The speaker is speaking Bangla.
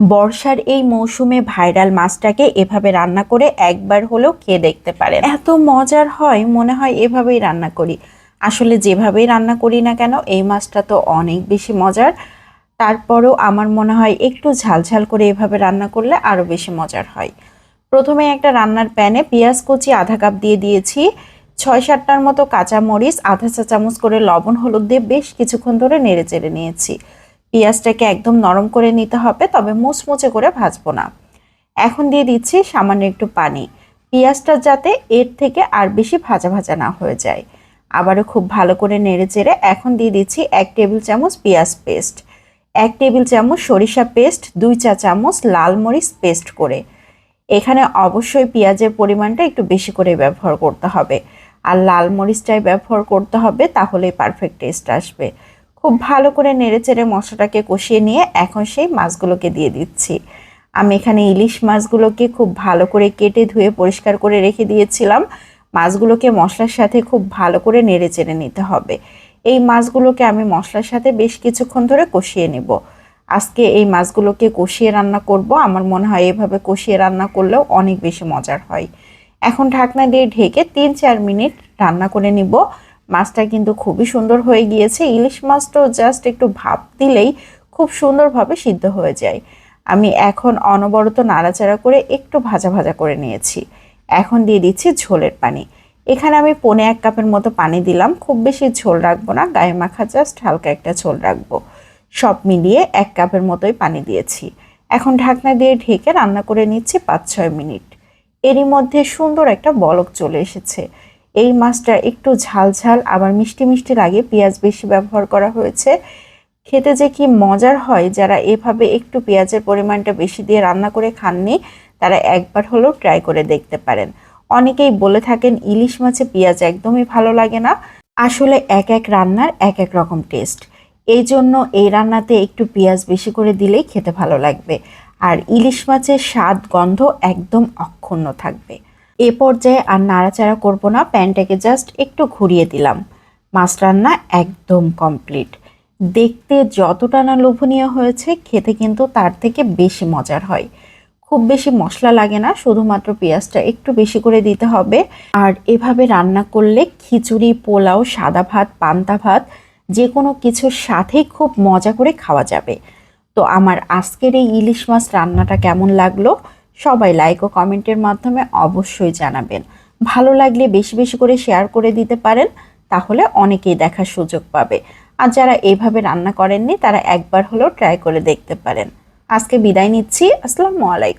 বর্ষার এই মৌসুমে ভাইরাল মাছটাকে এভাবে রান্না করে একবার হলেও খেয়ে দেখতে পারেন। এত মজার হয়, মনে হয় এভাবেই রান্না করি। আসলে যেভাবেই রান্না করি না কেন, এই মাছটা তো অনেক বেশি মজার। তারপরেও আমার মনে হয় একটু ঝালঝাল করে এভাবে রান্না করলে আরও বেশি মজার হয়। প্রথমে একটা রান্নার প্যানে পেঁয়াজ কুচি আধা কাপ দিয়ে দিয়েছি। ছয় সাতটার মতো কাঁচা মরিচ আধা চা চামচ করে লবণ, হলুদ দিয়ে বেশ কিছুক্ষণ ধরে নেড়ে চেড়ে নিয়েছি। পেঁয়াজটাকে একদম নরম করে নিতে হবে, তবে মুচমুচে করে ভাজবো না। এখন দিয়ে দিচ্ছি সামান্য একটু পানি। পেঁয়াজটা যাতে এর থেকে আর বেশি ভাজা ভাজা না হয়ে যায়। আবারও খুব ভালো করে নেড়ে চেড়ে এখন দিয়ে দিচ্ছি এক টেবিল চামচ পেঁয়াজ পেস্ট। এক টেবিল চামচ সরিষা পেস্ট, দুই চা চামচ লাল মরিচ পেস্ট করে। এখানে অবশ্যই পেঁয়াজের পরিমাণটা একটু বেশি করে ব্যবহার করতে হবে। আর লাল মরিচটাই ব্যবহার করতে হবে, তাহলেই পারফেক্ট টেস্ট আসবে। খুব ভালো করে নেড়েচেড়ে মশলাটাকে কষিয়ে নিয়ে এখন সেই মাছগুলোকে দিয়ে দিচ্ছি। আমি এখানে ইলিশ মাছগুলোকে খুব ভালো করে কেটে ধুয়ে পরিষ্কার করে রেখে দিয়েছিলাম। মাছগুলোকে মশলার সাথে খুব ভালো করে নেড়ে চেড়ে নিতে হবে। এই মাছগুলোকে আমি মশলার সাথে বেশ কিছুক্ষণ ধরে কষিয়ে নেব। আজকে এই মাছগুলোকে কষিয়ে রান্না করব। আমার মনে হয় এভাবে কষিয়ে রান্না করলেও অনেক বেশি মজার হয়। এখন ঢাকনা দিয়ে ঢেকে তিন চার মিনিট রান্না করে নিব। মাছটা কিন্তু খুবই সুন্দর হয়ে গিয়েছে। ইলিশ মাছটাও জাস্ট একটু ভাপ দিলেই খুব সুন্দরভাবে সিদ্ধ হয়ে যায়। আমি এখন অনবরত নাড়াচাড়া করে একটু ভাজা ভাজা করে নিয়েছি। এখন দিয়ে দিচ্ছি ঝোলের পানি। এখানে আমি পনে এক কাপের মতো পানি দিলাম। খুব বেশি ঝোল রাখব না, গায়ে মাখা জাস্ট হালকা একটা ঝোল রাখব। সব মিলিয়ে এক কাপের মতোই পানি দিয়েছি। এখন ঢাকনা দিয়ে ঢেকে রান্না করে নিচ্ছি পাঁচ ছয় মিনিট। এরই মধ্যে সুন্দর একটা বলক চলে এসেছে। এই মাছটা একটু ঝাল ঝাল, আবার মিষ্টি মিষ্টি লাগে, পেঁয়াজ বেশি ব্যবহার করা হয়েছে। খেতে যে কি মজার হয়, যারা এভাবে একটু পেঁয়াজের পরিমাণটা বেশি দিয়ে রান্না করে খাননি, তারা একবার হলেও ট্রাই করে দেখতে পারেন। অনেকেই বলে থাকেন, ইলিশ মাছে পেঁয়াজ একদমই ভালো লাগে না। আসলে এক এক রান্নার এক এক রকম টেস্ট এই জন্য এই রান্নাতে একটু পেঁয়াজ বেশি করে দিলেই খেতে ভালো লাগবে। আর ইলিশ মাছের স্বাদ, গন্ধ একদম অক্ষুণ্ণ থাকবে। এ পর্যায়ে আর নাড়াচাড়া করব না, প্যানটাকে জাস্ট একটু ঘুরিয়ে দিলাম। মাছ রান্না একদম কমপ্লিট দেখতে যতটা না লোভনীয় হয়েছে, খেতে কিন্তু তার থেকে বেশি মজার হয়। খুব বেশি মশলা লাগে না, শুধুমাত্র পেঁয়াজটা একটু বেশি করে দিতে হবে। আর এভাবে রান্না করলে খিচুড়ি, পোলাও, সাদা ভাত, পান্তা ভাত, যে কোনো কিছুর সাথেই খুব মজা করে খাওয়া যাবে। তো আমার আজকের এই ইলিশ মাছ রান্নাটা কেমন লাগল? সবাই লাইক ও কমেন্টের মাধ্যমে অবশ্যই জানাবেন। ভালো লাগলে বেশি বেশি করে শেয়ার করে দিতে পারেন, তাহলে অনেকেই দেখার সুযোগ পাবে। আর যারা এইভাবে রান্না করেননি, তারা একবার হলেও ট্রাই করে দেখতে পারেন। আজকে বিদায় নিচ্ছি, আসসালামু আলাইকুম।